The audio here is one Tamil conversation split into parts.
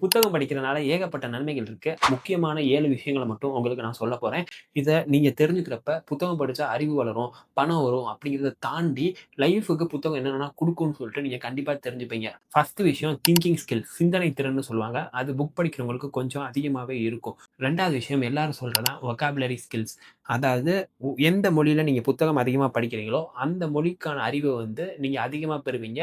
புத்தகம் படிக்கிறனால ஏகப்பட்ட நன்மைகள் இருக்கு. முக்கியமான ஏழு விஷயங்கள மட்டும் உங்களுக்கு நான் சொல்ல போறேன். இதை நீங்க தெரிஞ்சுக்கிறப்ப புத்தகம் படிச்சா அறிவு வளரும், பணம் வரும் அப்படிங்கிறத தாண்டி லைஃபுக்கு புத்தகம் என்னென்னா கொடுக்கும்னு சொல்லிட்டு நீங்க கண்டிப்பா தெரிஞ்சுப்பீங்க. ஃபர்ஸ்ட் விஷயம் திங்கிங் ஸ்கில் சிந்தனை திறன்னு சொல்லுவாங்க. அது புக் படிக்கிறவங்களுக்கு கொஞ்சம் அதிகமாகவே இருக்கும். ரெண்டாவது விஷயம் எல்லாரும் சொல்றதா ஒகாபுலரி ஸ்கில்ஸ். அதாவது எந்த மொழியில நீங்க புத்தகம் அதிகமாக படிக்கிறீங்களோ, அந்த மொழிக்கான அறிவை வந்து நீங்க அதிகமாக பெறுவீங்க.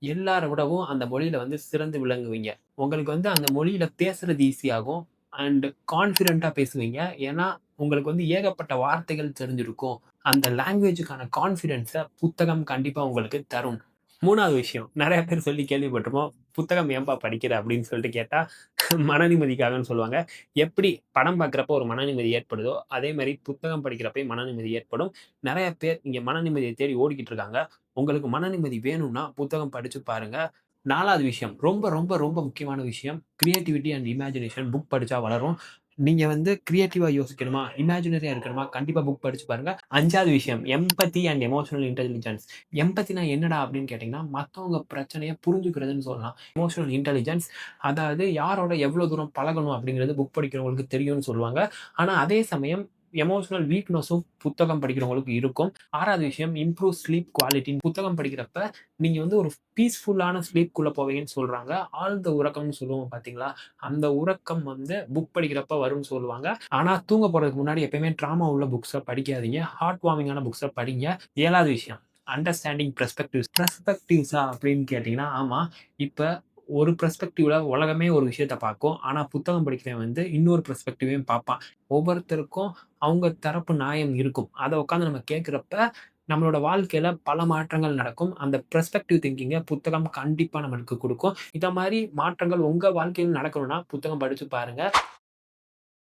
எல்லாரை விடவும் அந்த மொழியில வந்து சிறந்து விளங்குவீங்க. உங்களுக்கு வந்து அந்த மொழியில பேசுறது ஈஸியாகும். அண்ட் கான்ஃபிடென்ட்டா பேசுவீங்க. ஏன்னா, உங்களுக்கு வந்து ஏகப்பட்ட வார்த்தைகள் தெரிஞ்சிருக்கும். அந்த லாங்குவேஜ்க்கான கான்ஃபிடென்ஸை புத்தகம் கண்டிப்பாக உங்களுக்கு தரும். மூணாவது விஷயம் நிறைய பேர் சொல்லி கேள்விப்பட்டிருப்போம். "புத்தகம் ஏன்பா படிக்கிற?" அப்படின்னு சொல்லிட்டு கேட்டால் மன நிம்மதிக்காகன்னு சொல்லுவாங்க. எப்படி படம் பார்க்குறப்ப ஒரு மன நிம்மதி ஏற்படுதோ, அதே மாதிரி புத்தகம் படிக்கிறப்பயும் மன நிம்மதி ஏற்படும். நிறைய பேர் இங்கே மன நிம்மதியை தேடி ஓடிக்கிட்டு இருக்காங்க. உங்களுக்கு மன நிம்மதி வேணும்னா புத்தகம் படித்து பாருங்க. நாலாவது விஷயம் ரொம்ப ரொம்ப ரொம்ப முக்கியமான விஷயம். கிரியேட்டிவிட்டி அண்ட் இமேஜினேஷன் புக் படித்தா வளரும். நீங்கள் வந்து க்ரியேட்டிவாக யோசிக்கணுமா? இமேஜினரியாக இருக்கணுமா? கண்டிப்பாக புக் படிச்சு பாருங்கள் அஞ்சாவது விஷயம் எம்பத்தி அண்ட் எமோஷனல் இன்டெலிஜென்ஸ். எம்பத்தினா என்னடா அப்படின்னு கேட்டிங்கன்னா மற்றவங்க பிரச்சனையை புரிஞ்சுக்கிறதுன்னு சொல்லலாம். எமோஷனல் இன்டெலிஜென்ஸ் அதாவது யாரோட எவ்வளோ தூரம் பழகணும் அப்படிங்கிறது புக் படிக்கிறவங்களுக்கு தெரியும்னு சொல்லுவாங்க. ஆனால் அதே சமயம் எமோஷனல் வீக்னஸும் புத்தகம் படிக்கிறவங்களுக்கு இருக்கும். ஆறாவது விஷயம் இம்ப்ரூவ் ஸ்லீப் குவாலிட்டி. புத்தகம் படிக்கிறப்ப நீங்கள் வந்து ஒரு பீஸ்ஃபுல்லான ஸ்லீப்குள்ளே போவீங்கன்னு சொல்றாங்க. ஆழ்ந்த உறக்கம்னு சொல்லுவோம் பார்த்தீங்களா? அந்த உறக்கம் வந்து புக் படிக்கிறப்ப வரும்னு சொல்லுவாங்க. ஆனால் தூங்க போகிறதுக்கு முன்னாடி எப்பயுமே ட்ராமா உள்ள புக்ஸை படிக்காதீங்க. ஹார்ட் வார்மிங்கான புக்ஸை படிங்க. ஏழாவது விஷயம் அண்டர்ஸ்டாண்டிங் பெர்ஸ்பெக்டிவ்ஸ். பெர்ஸ்பெக்டிவ்ஸா அப்படின்னு கேட்டிங்கன்னா ஆமாம் இப்போ ஒரு பெர்ஸ்பெக்டிவ்ல உலகமே ஒரு விஷயத்த பார்க்கும். ஆனா புத்தகம் படிக்கிறவன் வந்து இன்னொரு பெர்ஸ்பெக்டிவையும் பார்ப்பான். ஒவ்வொருத்தருக்கும் அவங்க தரப்பு நியாயம் இருக்கும். அத உட்காந்து நம்ம கேட்குறப்ப நம்மளோட வாழ்க்கையில பல மாற்றங்கள் நடக்கும். அந்த ப்ரெஸ்பெக்டிவ் திங்கிங்க புத்தகம் கண்டிப்பா நம்மளுக்கு கொடுக்கும் இத மாதிரி மாற்றங்கள் உங்க வாழ்க்கையில நடக்கணும்னா புத்தகம் படிச்சு பாருங்க.